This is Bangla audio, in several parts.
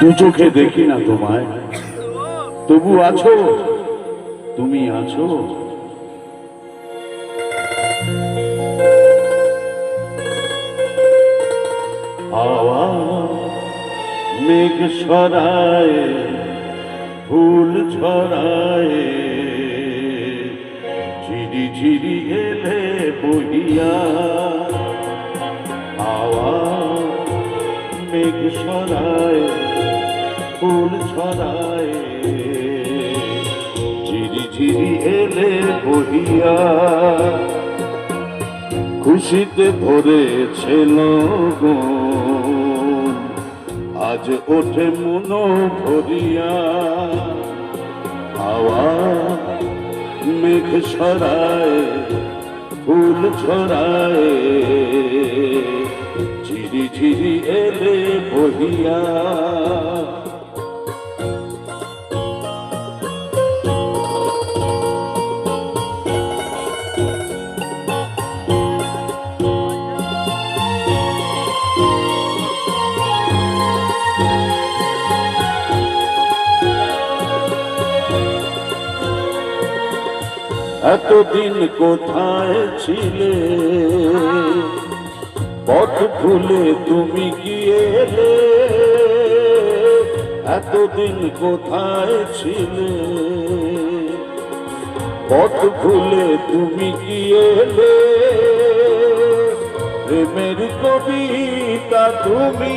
দু চোখে দেখি না তোমায়। তবু আছো? তুমি আছো? মেঘ সরায় ফুল ছড়ায় ঝিরি ঝিরি এলে বহিয়া সরায় ফুল ছড়ায়। ঝিরি ঝিরি এলে বহিয়া, খুশিতে ভরেছে লগন আজ ওঠে মনো ভরিয়া, হাওয়া মেঘ ছড়ায়, ফুল ছড়ায়। ঝিরি ঝিরি এলে বহিয়া এতদিন কোথায় ছিলে? পথ ভুলে তুমি গিয়েলে এতদিন কোথায় ছিলে? পথ ভুলে তুমি গিয়েলে প্রেমের কবিতা তুমি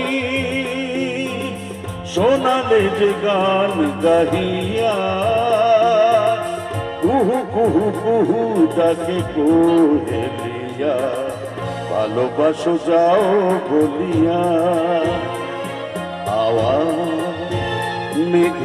শোনালে যে গান গাহিয়া, কুহু কুহু কুহু ডাকে কোহেলিয়া ভালোবাসো যাও বলিয়া আওয়া মেঘ